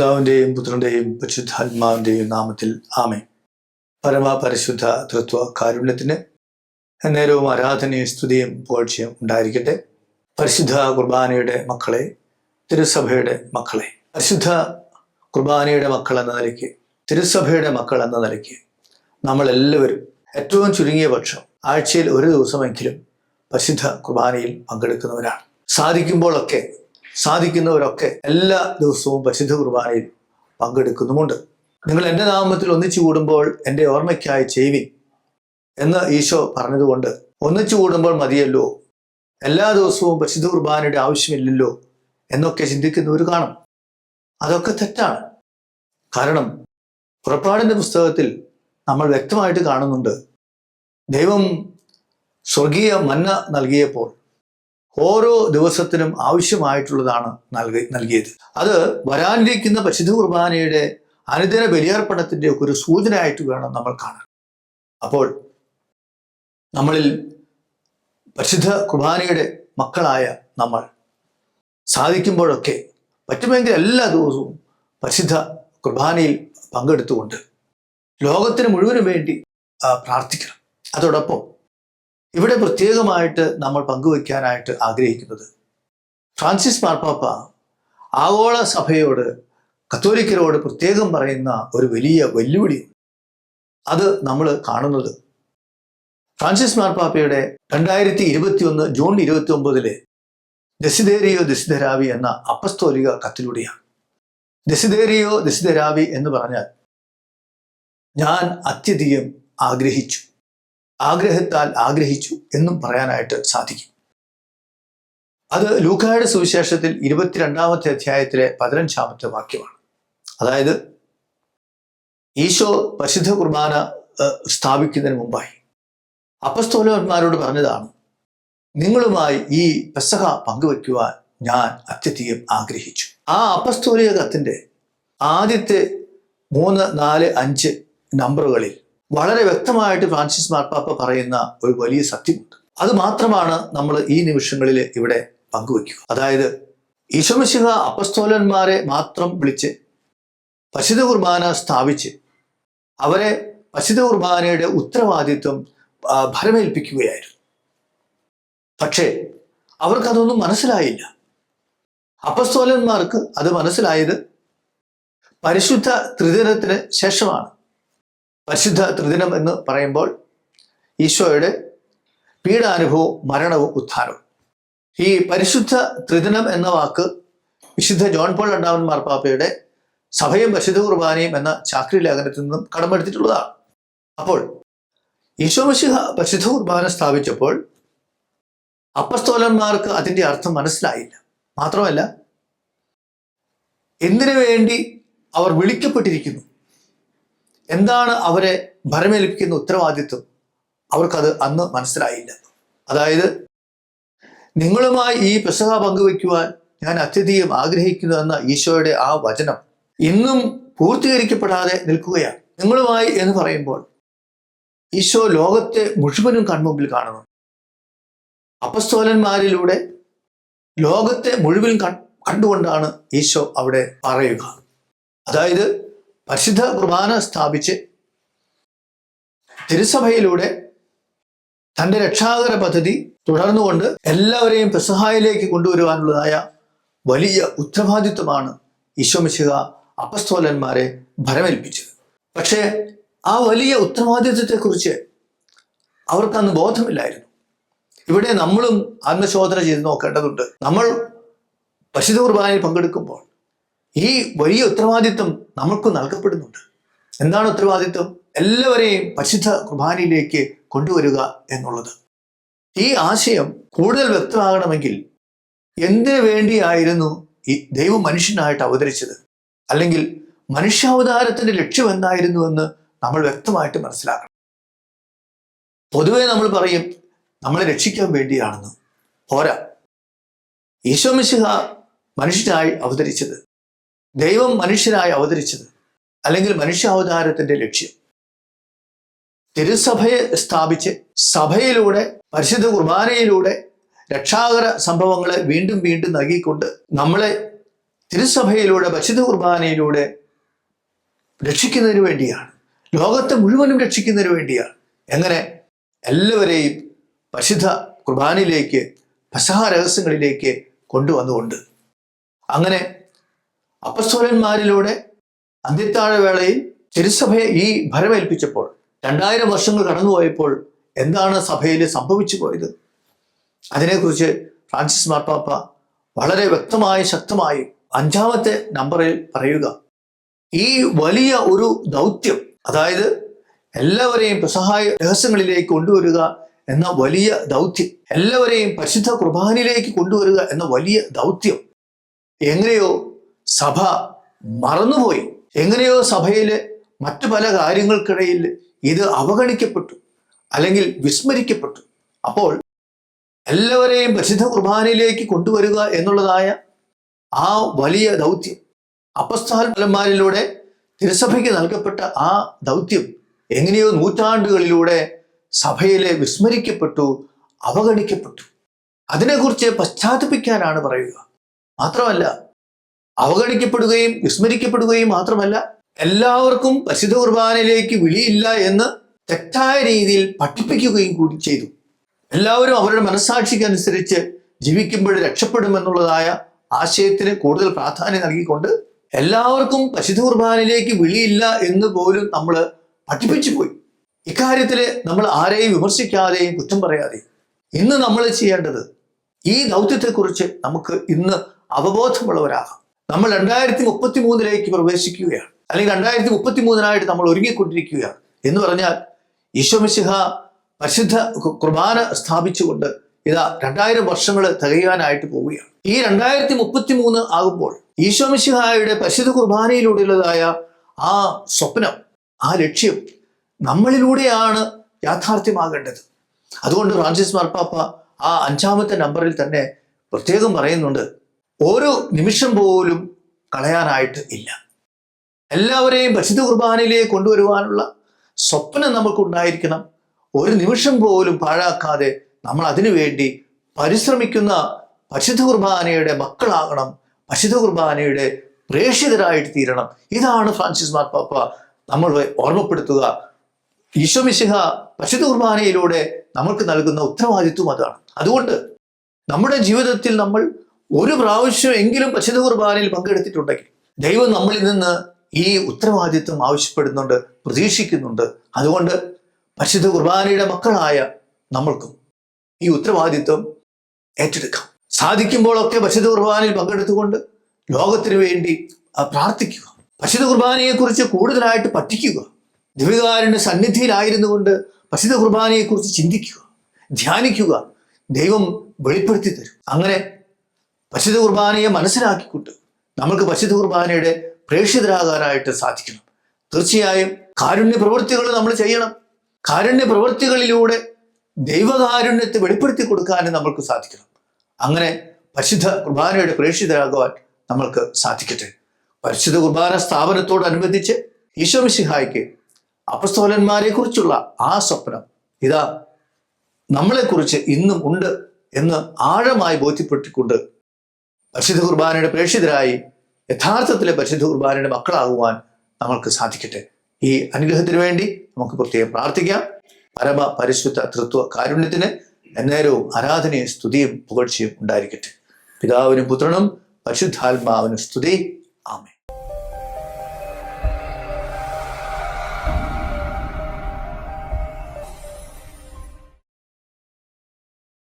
പിതാവിന്റെയും പുത്രന്റെയും പരിശുദ്ധാത്മാവിന്റെയും നാമത്തിൽ ആമേ പരമ പരിശുദ്ധ തൃത്വ കാരുണ്യത്തിന് നേരവും ആരാധനയും സ്തുതിയും പുകഴ്ചയും ഉണ്ടായിരിക്കട്ടെ. പരിശുദ്ധ കുർബാനയുടെ മക്കളെ തിരുസഭയുടെ മക്കളെ. പരിശുദ്ധ കുർബാനയുടെ മക്കൾ എന്ന നിലയ്ക്ക് തിരുസഭയുടെ മക്കൾ എന്ന നിലയ്ക്ക് നമ്മളെല്ലാവരും ഏറ്റവും ചുരുങ്ങിയ പക്ഷം ആഴ്ചയിൽ ഒരു ദിവസമെങ്കിലും പരിശുദ്ധ കുർബാനയിൽ പങ്കെടുക്കുന്നവരാണ്. സാധിക്കുമ്പോഴൊക്കെ സാധിക്കുന്നവരൊക്കെ എല്ലാ ദിവസവും പരിശുദ്ധ കുർബാനയിൽ പങ്കെടുക്കുന്നുമുണ്ട്. നിങ്ങൾ എന്റെ നാമത്തിൽ ഒന്നിച്ചു കൂടുമ്പോൾ എന്റെ ഓർമ്മയ്ക്കായി ചെയ്വി എന്ന് ഈശോ പറഞ്ഞതുകൊണ്ട് ഒന്നിച്ചു കൂടുമ്പോൾ മതിയല്ലോ. എല്ലാ ദിവസവും പരിശുദ്ധ കുർബാനയുടെ ആവശ്യമില്ലല്ലോ എന്നൊക്കെ ചിന്തിക്കുന്നവർ കാണും. അതൊക്കെ തെറ്റാണ്. കാരണം പുറപ്പാടിന്റെ പുസ്തകത്തിൽ നമ്മൾ വ്യക്തമായിട്ട് കാണുന്നുണ്ട്. ദൈവം സ്വർഗീയ മന്ന നൽകിയപ്പോൾ ഓരോ ദിവസത്തിനും ആവശ്യമായിട്ടുള്ളതാണ് നൽകി നൽകിയത്. അത് വരാനിരിക്കുന്ന പരിശുദ്ധ കുർബാനയുടെ അനുദിന ബലിയർപ്പണത്തിന്റെ ഒക്കെ ഒരു സൂചനയായിട്ട് വേണം നമ്മൾ കാണാൻ. അപ്പോൾ നമ്മളിൽ പരിശുദ്ധ കുർബാനയുടെ മക്കളായ നമ്മൾ സാധിക്കുമ്പോഴൊക്കെ പറ്റുമെങ്കിൽ എല്ലാ ദിവസവും പരിശുദ്ധ കുർബാനയിൽ പങ്കെടുത്തുകൊണ്ട് ലോകത്തിന് മുഴുവനും വേണ്ടി പ്രാർത്ഥിക്കണം. അതോടൊപ്പം ഇവിടെ പ്രത്യേകമായിട്ട് നമ്മൾ പങ്കുവയ്ക്കാനായിട്ട് ആഗ്രഹിക്കുന്നത്. ഫ്രാൻസിസ് മാർപ്പാപ്പ ആഗോള സഭയോട് കത്തോലിക്കരോട് പ്രത്യേകം പറയുന്ന ഒരു വലിയ വെല്ലുവിളി അത് നമ്മൾ കാണുന്നത്. ഫ്രാൻസിസ് മാർപ്പാപ്പയുടെ രണ്ടായിരത്തി ഇരുപത്തി ഒന്ന് ജൂൺ ഇരുപത്തി ഒമ്പതിലെ ദസിദേരിയോ ദസിധരാവി എന്ന അപ്പസ്തോലിക കത്തിലൂടെയാണ്. ദസിദേരിയോ ദസിധരാവി എന്ന് പറഞ്ഞാൽ ഞാൻ അത്യധികം ആഗ്രഹിച്ചു. ആഗ്രഹത്താൽ ആഗ്രഹിച്ചു എന്നും പറയാനായിട്ട് സാധിക്കും. അത് ലൂക്കായുടെ സുവിശേഷത്തിൽ ഇരുപത്തിരണ്ടാമത്തെ അധ്യായത്തിലെ പതിനഞ്ചാമത്തെ വാക്യമാണ്. അതായത് ഈശോ പരിശുദ്ധ കുർബാന സ്ഥാപിക്കുന്നതിന് മുമ്പായി. അപ്പസ്തോലന്മാരോട് പറഞ്ഞതാണ് നിങ്ങളുമായി ഈ പെസഹ പങ്കുവയ്ക്കുവാൻ ഞാൻ അത്യധികം ആഗ്രഹിച്ചു. ആ അപ്പസ്തോലിക കത്തിന്റെ ആദ്യത്തെ മൂന്ന് നാല് അഞ്ച് നമ്പറുകളിൽ വളരെ വ്യക്തമായിട്ട് ഫ്രാൻസിസ് മാർപ്പാപ്പ പറയുന്ന ഒരു വലിയ സത്യമുണ്ട്. അത് മാത്രമാണ് നമ്മൾ ഈ നിമിഷങ്ങളിൽ ഇവിടെ പങ്കുവയ്ക്കുക. അതായത് ഈശോമിശിഹ അപ്പസ്തോലന്മാരെ മാത്രം വിളിച്ച് പശുത കുർബാന സ്ഥാപിച്ച് അവരെ പശുത കുർബാനയുടെ ഉത്തരവാദിത്വം ഭരമേൽപ്പിക്കുകയായിരുന്നു. പക്ഷേ അവർക്കതൊന്നും മനസ്സിലായില്ല. അപ്പസ്തോലന്മാർക്ക് അത് മനസ്സിലായത് പരിശുദ്ധ ത്രിദിനത്തിന് ശേഷമാണ്. പരിശുദ്ധ ത്രിദിനം എന്ന് പറയുമ്പോൾ ഈശോയുടെ പീഡാനുഭവവും മരണവും ഉത്ഥാനവും ഈ പരിശുദ്ധ ത്രിദിനം എന്ന വാക്ക് വിശുദ്ധ ജോൺ പോൾ രണ്ടാമൻ മാർപ്പാപ്പയുടെ സഭയും പരിശുദ്ധ കുർബാനയും എന്ന ചാക്രി ലേഖനത്തിൽ നിന്നും കടമെടുത്തിട്ടുള്ളതാണ്. അപ്പോൾ ഈശോ മിശിഹ പരിശുദ്ധ കുർബാന സ്ഥാപിച്ചപ്പോൾ അപ്പസ്തോലന്മാർക്ക് അതിന്റെ അർത്ഥം മനസ്സിലായില്ല. മാത്രമല്ല എന്തിനു വേണ്ടി അവർ വിളിക്കപ്പെട്ടിരിക്കുന്നു? എന്താണ് അവരെ ഭരമേൽപ്പിക്കുന്ന ഉത്തരവാദിത്വം? അവർക്കത് അന്ന് മനസ്സിലായില്ല. അതായത് നിങ്ങളുമായി ഈ പെസഹ പങ്കുവയ്ക്കുവാൻ ഞാൻ അത്യധികം ആഗ്രഹിക്കുന്നു എന്ന ഈശോയുടെ ആ വചനം ഇന്നും പൂർത്തീകരിക്കപ്പെടാതെ നിൽക്കുകയാണ്. നിങ്ങളുമായി എന്ന് പറയുമ്പോൾ ഈശോ ലോകത്തെ മുഴുവനും കൺമുമ്പിൽ കാണുന്നു. അപസ്തോലന്മാരിലൂടെ ലോകത്തെ മുഴുവൻ കണ്ടുകൊണ്ടാണ് ഈശോ അവിടെ പറയുക. അതായത് പരിശുദ്ധ കുർബാന സ്ഥാപിച്ച് തിരുസഭയിലൂടെ തന്റെ രക്ഷാകര പദ്ധതി തുടർന്നുകൊണ്ട് എല്ലാവരെയും പെസഹായിലേക്ക് കൊണ്ടുവരുവാനുള്ളതായ വലിയ ഉത്തരവാദിത്വമാണ് ഈശോമിശിക അപസ്തോലന്മാരെ ഭരമേൽപ്പിച്ചത്. പക്ഷേ ആ വലിയ ഉത്തരവാദിത്വത്തെക്കുറിച്ച് അവർക്കന്ന് ബോധമില്ലായിരുന്നു. ഇവിടെ നമ്മളും ആത്മശോധന ചെയ്ത് നോക്കേണ്ടതുണ്ട്. നമ്മൾ പരിശുദ്ധ കുർബാനയിൽ പങ്കെടുക്കുമ്പോൾ ഈ വലിയ ഉത്തരവാദിത്വം നമുക്ക് നൽകപ്പെടുന്നുണ്ട്. എന്താണ് ഉത്തരവാദിത്വം? എല്ലാവരെയും പരിശുദ്ധ കുർബാനയിലേക്ക് കൊണ്ടുവരിക എന്നുള്ളത്. ഈ ആശയം കൂടുതൽ വ്യക്തമാകണമെങ്കിൽ എന്തിനു വേണ്ടിയായിരുന്നു ഈ ദൈവം മനുഷ്യനായിട്ട് അവതരിച്ചത്? അല്ലെങ്കിൽ മനുഷ്യാവതാരത്തിന്റെ ലക്ഷ്യം എന്തായിരുന്നു എന്ന് നമ്മൾ വ്യക്തമായിട്ട് മനസ്സിലാക്കണം. പൊതുവെ നമ്മൾ പറയും നമ്മളെ രക്ഷിക്കാൻ വേണ്ടിയാണെന്ന്. പോരാ. ഈശോമിശിഹ മനുഷ്യനായി അവതരിച്ചത്. ദൈവം മനുഷ്യനായി അവതരിച്ചത് അല്ലെങ്കിൽ മനുഷ്യാവതാരത്തിന്റെ ലക്ഷ്യം. തിരുസഭയെ സ്ഥാപിച്ച് സഭയിലൂടെ പരിശുദ്ധ കുർബാനയിലൂടെ രക്ഷാകര സംഭവങ്ങളെ വീണ്ടും വീണ്ടും നൽകിക്കൊണ്ട് നമ്മളെ തിരുസഭയിലൂടെ പരിശുദ്ധ കുർബാനയിലൂടെ രക്ഷിക്കുന്നതിന് വേണ്ടിയാണ്. ലോകത്തെ മുഴുവനും രക്ഷിക്കുന്നതിന് വേണ്ടിയാണ്. എങ്ങനെ? എല്ലാവരെയും പരിശുദ്ധ കുർബാനയിലേക്ക് പസഹ രഹസ്യങ്ങളിലേക്ക് കൊണ്ടുവന്നുകൊണ്ട്. അങ്ങനെ അപ്പസ്തോലന്മാരിലൂടെ അന്ത്യത്താഴ വേളയിൽ തിരുസഭയെ ഈ ഭരമേൽപ്പിച്ചപ്പോൾ രണ്ടായിരം വർഷങ്ങൾ കടന്നുപോയപ്പോൾ എന്താണ് സഭയിൽ സംഭവിച്ചു പോയത് അതിനെക്കുറിച്ച് ഫ്രാൻസിസ് മാർപ്പാപ്പ വളരെ വ്യക്തമായി ശക്തമായി അഞ്ചാമത്തെ നമ്പറിൽ പറയുക. ഈ വലിയ ഒരു ദൗത്യം അതായത് എല്ലാവരെയും പ്രസഹായ രഹസ്യങ്ങളിലേക്ക് കൊണ്ടുവരിക എന്ന വലിയ ദൗത്യം എല്ലാവരെയും പരിശുദ്ധ കുർബാനയിലേക്ക് കൊണ്ടുവരിക എന്ന വലിയ ദൗത്യം എങ്ങനെയോ സഭ മറന്നുപോയി. എങ്ങനെയോ സഭയിലെ മറ്റു പല കാര്യങ്ങൾക്കിടയിൽ ഇത് അവഗണിക്കപ്പെട്ടു അല്ലെങ്കിൽ വിസ്മരിക്കപ്പെട്ടു. അപ്പോൾ എല്ലാവരെയും പരിശുദ്ധ കുർബാനയിലേക്ക് കൊണ്ടുവരിക എന്നുള്ളതായ ആ വലിയ ദൗത്യം അപ്പസ്ഥാൽമാരിലൂടെ തിരുസഭയ്ക്ക് നൽകപ്പെട്ട ആ ദൗത്യം എങ്ങനെയോ നൂറ്റാണ്ടുകളിലൂടെ സഭയിലെ വിസ്മരിക്കപ്പെട്ടു അവഗണിക്കപ്പെട്ടു. അതിനെക്കുറിച്ച് പശ്ചാത്തപിക്കാനാണ് പറയുക. മാത്രമല്ല അവഗണിക്കപ്പെടുകയും വിസ്മരിക്കപ്പെടുകയും മാത്രമല്ല എല്ലാവർക്കും പരിശുദ്ധ കുർബാനയിലേക്ക് വിളിയില്ല എന്ന് തെറ്റായ രീതിയിൽ പഠിപ്പിക്കുകയും കൂടി ചെയ്തു. എല്ലാവരും അവരുടെ മനസ്സാക്ഷിക്കനുസരിച്ച് ജീവിക്കുമ്പോൾ രക്ഷപ്പെടുമെന്നുള്ളതായ ആശയത്തിന് കൂടുതൽ പ്രാധാന്യം നൽകിക്കൊണ്ട് എല്ലാവർക്കും പരിശുദ്ധ കുർബാനയിലേക്ക് വിളിയില്ല എന്ന് പോലും നമ്മൾ പഠിപ്പിച്ചു പോയി. ഇക്കാര്യത്തിൽ നമ്മൾ ആരെയും വിമർശിക്കാതെയും കുറ്റം പറയാതെയും. ഇന്ന് നമ്മൾ ചെയ്യേണ്ടത് ഈ ദൗത്യത്തെക്കുറിച്ച് നമുക്ക് ഇന്ന് അവബോധമുള്ളവരാകാം. നമ്മൾ രണ്ടായിരത്തി മുപ്പത്തി മൂന്നിലേക്ക് പ്രവേശിക്കുകയാണ്. അല്ലെങ്കിൽ രണ്ടായിരത്തി മുപ്പത്തി മൂന്നിനായിട്ട് നമ്മൾ ഒരുങ്ങിക്കൊണ്ടിരിക്കുകയാണ്. എന്ന് പറഞ്ഞാൽ ഈശോമിശിഹ പരിശുദ്ധ കുർബാന സ്ഥാപിച്ചുകൊണ്ട് ഇതാ രണ്ടായിരം വർഷങ്ങൾ തികയാനായിട്ട് പോവുകയാണ്. ഈ രണ്ടായിരത്തി മുപ്പത്തി മൂന്ന് ആകുമ്പോൾ ഈശോമിശിഹായുടെ പരിശുദ്ധ കുർബാനയിലൂടെയുള്ളതായ ആ സ്വപ്നം ആ ലക്ഷ്യം നമ്മളിലൂടെയാണ് യാഥാർത്ഥ്യമാകേണ്ടത്. അതുകൊണ്ട് ഫ്രാൻസിസ് മാർപ്പാപ്പ ആ അഞ്ചാമത്തെ നമ്പറിൽ തന്നെ പ്രത്യേകം പറയുന്നുണ്ട്. ഓരോ നിമിഷം പോലും കളയാനായിട്ട് ഇല്ല. എല്ലാവരെയും പരിശുദ്ധ കുർബാനയിലേക്ക് കൊണ്ടുവരുവാനുള്ള സ്വപ്നം നമുക്കുണ്ടായിരിക്കണം ഒരു നിമിഷം പോലും പാഴാക്കാതെ നമ്മൾ അതിനു വേണ്ടി പരിശ്രമിക്കുന്ന പരിശുദ്ധ കുർബാനയുടെ മക്കളാകണം. പരിശുദ്ധ കുർബാനയുടെ പ്രേക്ഷിതരായിട്ട് തീരണം. ഇതാണ് ഫ്രാൻസിസ് മാർപ്പാപ്പ നമ്മൾ ഓർമ്മപ്പെടുത്തുക. ഈശോമിശിഹ പരിശുദ്ധ കുർബാനയിലൂടെ നമ്മൾക്ക് നൽകുന്ന ഉത്തരവാദിത്വം അതാണ്. അതുകൊണ്ട് നമ്മുടെ ജീവിതത്തിൽ നമ്മൾ ഒരു പ്രാവശ്യം എങ്കിലും പശുത കുർബാനയിൽ പങ്കെടുത്തിട്ടുണ്ടെങ്കിൽ ദൈവം നമ്മളിൽ നിന്ന് ഈ ഉത്തരവാദിത്വം ആവശ്യപ്പെടുന്നുണ്ട് പ്രതീക്ഷിക്കുന്നുണ്ട്. അതുകൊണ്ട് പശുത കുർബാനയുടെ മക്കളായ നമ്മൾക്കും ഈ ഉത്തരവാദിത്വം ഏറ്റെടുക്കാം. സാധിക്കുമ്പോഴൊക്കെ പശുത കുർബാനയിൽ പങ്കെടുത്തുകൊണ്ട് ലോകത്തിനു വേണ്ടി പ്രാർത്ഥിക്കുക. പശുത കുർബാനയെക്കുറിച്ച് കൂടുതലായിട്ട് പഠിക്കുക. ദിവ്യകാരന്റെ സന്നിധിയിലായിരുന്നു കൊണ്ട് പശുത കുർബാനയെക്കുറിച്ച് ചിന്തിക്കുക. ധ്യാനിക്കുക. ദൈവം വെളിപ്പെടുത്തി തരും അങ്ങനെ പരിശുദ്ധ കുർബാനയെ മനസ്സിലാക്കിക്കൊണ്ട് നമുക്ക് പരിശുദ്ധ കുർബാനയുടെ പ്രേക്ഷിതരാകാനായിട്ട് സാധിക്കണം. തീർച്ചയായും കാരുണ്യ പ്രവൃത്തികൾ നമ്മൾ ചെയ്യണം. കാരുണ്യ പ്രവൃത്തികളിലൂടെ ദൈവകാരുണ്യത്തെ വെളിപ്പെടുത്തി കൊടുക്കാനും നമ്മൾക്ക് സാധിക്കണം. അങ്ങനെ പരിശുദ്ധ കുർബാനയുടെ പ്രേക്ഷിതരാകുവാൻ നമ്മൾക്ക് സാധിക്കട്ടെ. പരിശുദ്ധ കുർബാന സ്ഥാപനത്തോടനുബന്ധിച്ച് ഈശോമിശിഹായ്ക്ക് അപസ്തോലന്മാരെ കുറിച്ചുള്ള ആ സ്വപ്നം ഇതാ നമ്മളെക്കുറിച്ച് ഇന്നും ഉണ്ട് എന്ന് ആഴമായി ബോധ്യപ്പെട്ടിക്കൊണ്ട് പരിശുദ്ധ കുർബാനയുടെ പ്രേക്ഷിതരായി യഥാർത്ഥത്തിലെ പരിശുദ്ധ കുർബാനയുടെ മക്കളാകുവാൻ നമ്മൾക്ക് സാധിക്കട്ടെ. ഈ അനുഗ്രഹത്തിന് വേണ്ടി നമുക്ക് പ്രത്യേകം പ്രാർത്ഥിക്കാം. പരമ പരിശുദ്ധ തൃത്വ കാരുണ്യത്തിന് എന്നേരവും ആരാധനയും സ്തുതിയും പുകഴ്ചയും ഉണ്ടായിരിക്കട്ടെ. പിതാവിനും പുത്രനും പരിശുദ്ധാത്മാവിനും സ്തുതി. ആമേ